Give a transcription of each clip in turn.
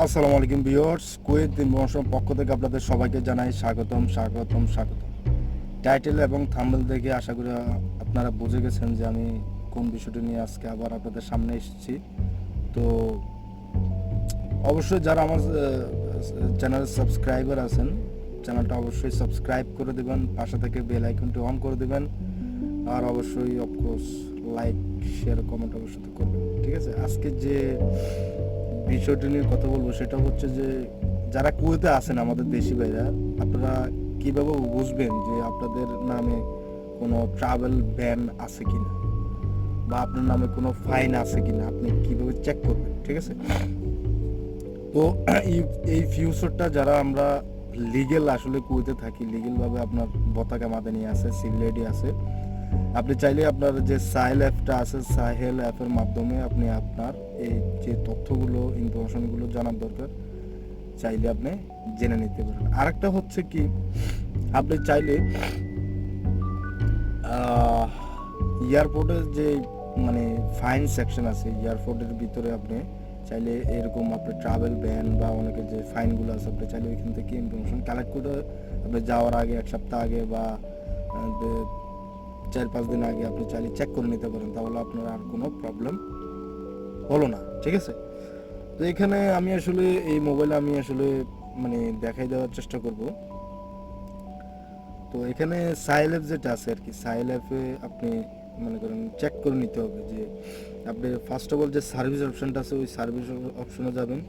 আসসালামু আলাইকুম viewers, Kuwait information পক্ষ থেকে আপনাদের সবাইকে জানাই স্বাগতম স্বাগতম স্বাগতম। টাইটেল এবং থাম্বনেল দেখে আশা করি আপনারা বুঝে গেছেন যে আমি কোন বিষয়টি নিয়ে আজকে আবার আপনাদের সামনে এসেছি। তো অবশ্যই যারা আমার চ্যানেল সাবস্ক্রাইবার আছেন, চ্যানেলটা অবশ্যই সাবস্ক্রাইব করে দেবেন, পাশে থেকে বেল আইকনটি অন করে দেবেন, আর অবশ্যই অফকোর্স লাইক শেয়ার কমেন্ট অবশ্যই করবেন, ঠিক আছে? আজকে যে বিষয়টি নিয়ে কথা বলব সেটা হচ্ছে যে যারা কুয়েতে আছেন আমাদের দেশি ভাইরা, আপনারা কীভাবে বুঝবেন যে আপনাদের নামে কোনো ট্রাভেল ব্যান আছে কিনা? বা আপনার নামে কোনো ফাইন আছে কিনা? আপনি কীভাবে চেক করবেন, ঠিক আছে? তো এই- ফিউচারটা যারা আমরা লিগেল আসলে কুয়েতে থাকি লিগেল ভাবে আপনার পতাকা মাদানি আছে সিভিল আইডি আছে আপনি চাইলে আপনার যে সাহেল অ্যাপটা আছে সাহেল অ্যাপের মাধ্যমে আপনি আপনার এই যে তথ্যগুলো, ইনফরমেশনগুলো জানার দরকার, চাইলে আপনি জেনে নিতে পারেন। আরেকটা হচ্ছে কি, আপনি চাইলে এয়ারপোর্টের যে মানে ফাইন সেকশন আছে, এয়ারপোর্টের ভিতরে আপনি চাইলে এরকম আপনি ট্রাভেল ব্যান বা অনেকের যে ফাইনগুলো আছে, আপনি চাইলে ওইখান থেকে ইনফরমেশন কালেক্ট করে আপনি যাওয়ার আগে, এক সপ্তাহ আগে বা চার পাঁচ দিন আগে আপনি চাইলে চেক করে নিতে পারেন, তাহলে আপনার আর কোনো প্রবলেম হলো না, ঠিক আছে? তো এখানে আমি আসলে এই মোবাইলে আমি আসলে মানে দেখাই দেওয়ার চেষ্টা করব। তো এখানে সাইল অ্যাপ যেটা আছে আর কি সাইল অ্যাপে আপনি মনে করেন চেক করে নিতে হবে যে আপনি ফার্স্ট অফ অল যে সার্ভিস অপশনটা আছে, ওই সার্ভিস অপশনে যাবেন।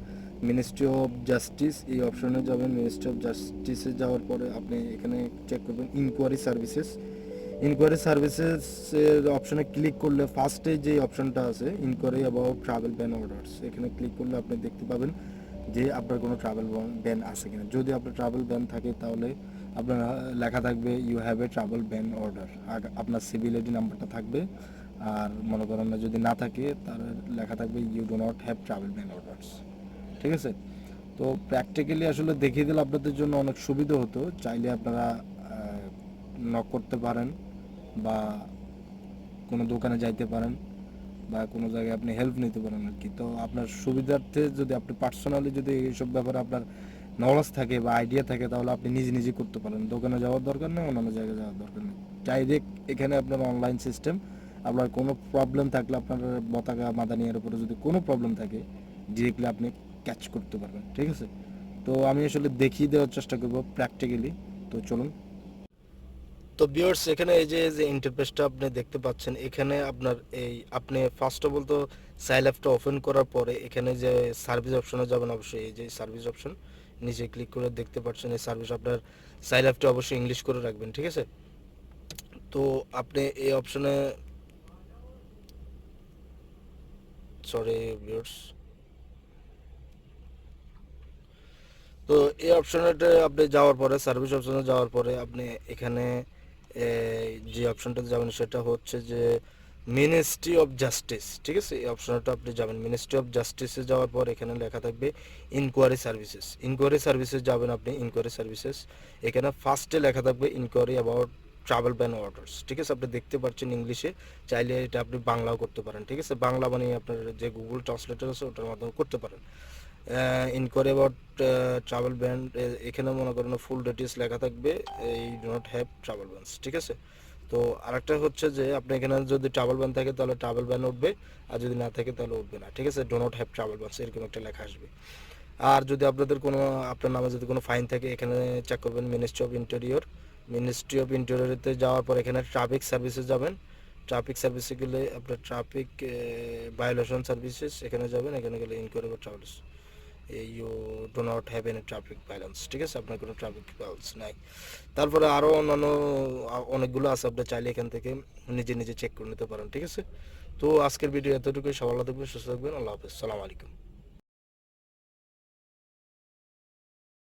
মিনিস্ট্রি অফ জাস্টিস এই অপশনে যাবেন। মিনিস্ট্রি অফ জাস্টিসে যাওয়ার পরে আপনি এখানে চেক করবেন ইনকোয়ারি সার্ভিসেস ইনকোয়ারি সার্ভিসেস এর অপশনে ক্লিক করলে ফার্স্টে যে অপশনটা আছে inquiry about travel ban orders এখানে ক্লিক করলে আপনি দেখতে পাবেন যে আপনার কোনো ট্রাভেল ব্যান আছে কিনা। যদি আপনার ট্রাভেল ব্যান থাকে, তাহলে আপনার, লেখা থাকবে you have a travel ban order আর আপনার সিভিল আইডি নাম্বারটা থাকবে। আর মনে করেন না, যদি না থাকে তাহলে লেখা থাকবে you do not have travel ban orders ঠিক আছে? তো প্র্যাকটিক্যালি আসলে দেখিয়ে দিলে আপনাদের জন্য অনেক সুবিধা হতো। চাইলে আপনারা নক করতে পারেন। বা কোনো দোকানে যাইতে পারেন বা কোনো জায়গায় আপনি হেল্প নিতে পারেন আর কি। তো আপনার সুবিধার্থে যদি আপনি পার্সোনালি যদি এইসব ব্যাপারে আপনার নলেজ থাকে বা আইডিয়া থাকে, তাহলে আপনি নিজে নিজে করতে পারেন। দোকানে যাওয়ার দরকার নেই, অন্যান্য জায়গায় যাওয়ার দরকার নেই। ডাইরেক্ট এখানে আপনার অনলাইন সিস্টেম আপনার কোনো প্রবলেম থাকলে আপনার পতাকা মাদানিয়ার উপরে যদি কোনো প্রবলেম থাকে ডিরেক্টলি আপনি ক্যাচ করতে পারবেন, ঠিক আছে? তো আমি আসলে দেখিয়ে দেওয়ার চেষ্টা করব প্র্যাকটিক্যালি তো চলুন তো বিয়ার্স এখানে এই যে যে ইন্টারফেসটা আপনি দেখতে পাচ্ছেন, এখানে আপনার এই, আপনি ফার্স্ট অফ অল তো সাইল অ্যাপটা ওপেন করার পরে এখানে যে সার্ভিস অপশনে যাবেন, অবশ্যই এই যে সার্ভিস অপশন নিচে ক্লিক করে দেখতে পাচ্ছেন এই সার্ভিস আপনার সাইল অ্যাপটা অবশ্যই ইংলিশ করে রাখবেন, ঠিক আছে? তো আপনি এই অপশনে সরি ভিউয়ার্স তো এই অপশনটা আপনি যাওয়ার পরে সার্ভিস অপশনে যাওয়ার পরে আপনি এখানে যে অপশনটাতে যাবেন সেটা হচ্ছে যে মিনিস্ট্রি অফ জাস্টিস ঠিক আছে? এই অপশনটা আপনি যাবেন। মিনিস্ট্রি অফ জাস্টিসে যাওয়ার পর এখানে লেখা থাকবে ইনকোয়ারি সার্ভিসেস ইনকোয়ারি সার্ভিসেস যাবেন আপনি ইনকোয়ারি সার্ভিসেস এখানে ফার্স্টে লেখা থাকবে inquiry about travel ban orders ঠিক আছে? আপনি দেখতে পাচ্ছেন ইংলিশে চাইলে এটা আপনি বাংলাও করতে পারেন, ঠিক আছে? বাংলা মানে আপনার যে গুগল ট্রান্সলেটর আছে, ওটার মাধ্যমে করতে পারেন। ইনকোয়ারি অ্যাবাউট ট্রাভেল ব্যান এখানে মনে করেন ফুল ডিটেলস লেখা থাকবে, এই do not have travel bans ঠিক আছে? তো আরেকটা হচ্ছে যে আপনি এখানে যদি ট্রাভেল ব্যান থাকে, তাহলে ট্রাভেল ব্যান উঠবে, আর যদি না থাকে, তাহলে উঠবে না, ঠিক আছে? Do not have travel bans এরকম একটা লেখা আসবে। আর যদি আপনাদের কোনো, আপনার নামে যদি কোনো ফাইন থাকে, এখানে চেক করবেন ministry of interior ministry of ইন্টেরিয়রতে যাওয়ার পর এখানে ট্রাফিক সার্ভিসে যাবেন ট্রাফিক সার্ভিসে গেলে আপনার ট্রাফিক ভায়োলেশন সার্ভিসেস এখানে যাবেন, এখানে গেলে inquiry travels you do not have any traffic violence ঠিক আছে? আপনার কোনো ট্রাফিক ভায়োলেন্স নাই। তারপরে আরও অন্যান্য অনেকগুলো আছে, আপনি চাইলে এখান থেকে নিজে নিজে চেক করে নিতে পারেন, ঠিক আছে? তো আজকের ভিডিও এতটুকুই। সবাই থাকবেন, সুস্থ থাকবেন। আল্লাহ হাফিজ। সালাম আলাইকুম।